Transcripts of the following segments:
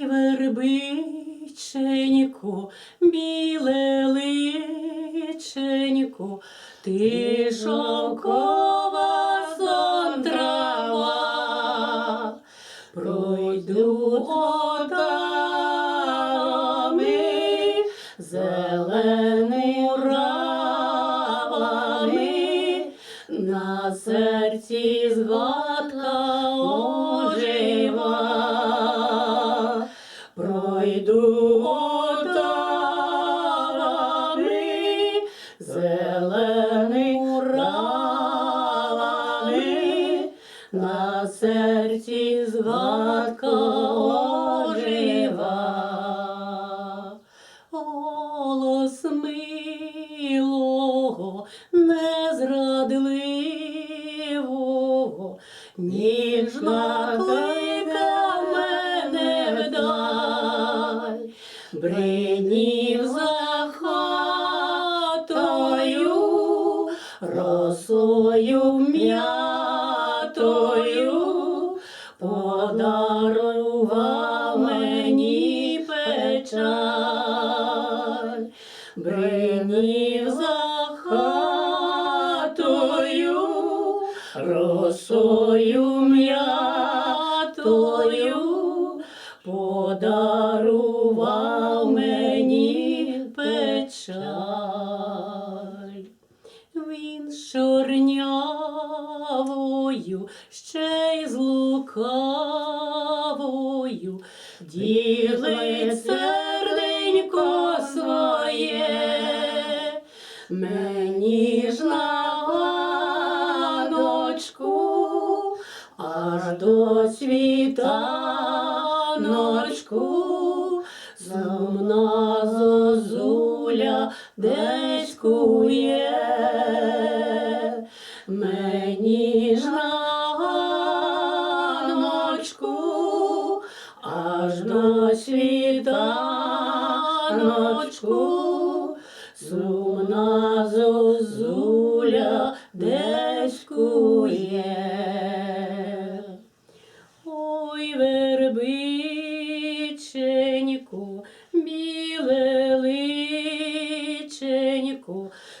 Вербиченько, біле личенько, ти шовкова сон трава, пройду отами на серці згадка ожива. Голос милого, незрадливого, ніжна клика мене вдаль, бринів за хатою, росою м'ятою, подарував мені печаль, бринів за хатою, росою м'ятою, подарував мені печаль. Чорнявою, ще й з лукавою, ділить серденько своє, мені ж на ганочку, аж до світаночку, Сумна зозуля десь кує, до світаночку, сумна зозуля десь кує. Ой, вербиченько, біле личенько,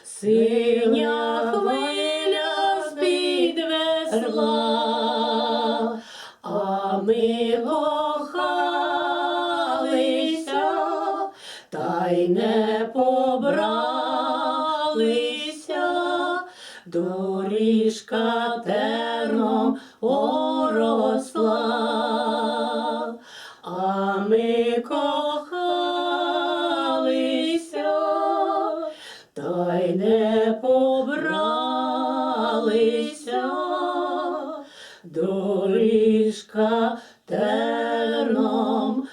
синя хвиля з-під весла, й не побралися, доріжка терном оросла, а ми кохалися, та й не побралися, доріжка терном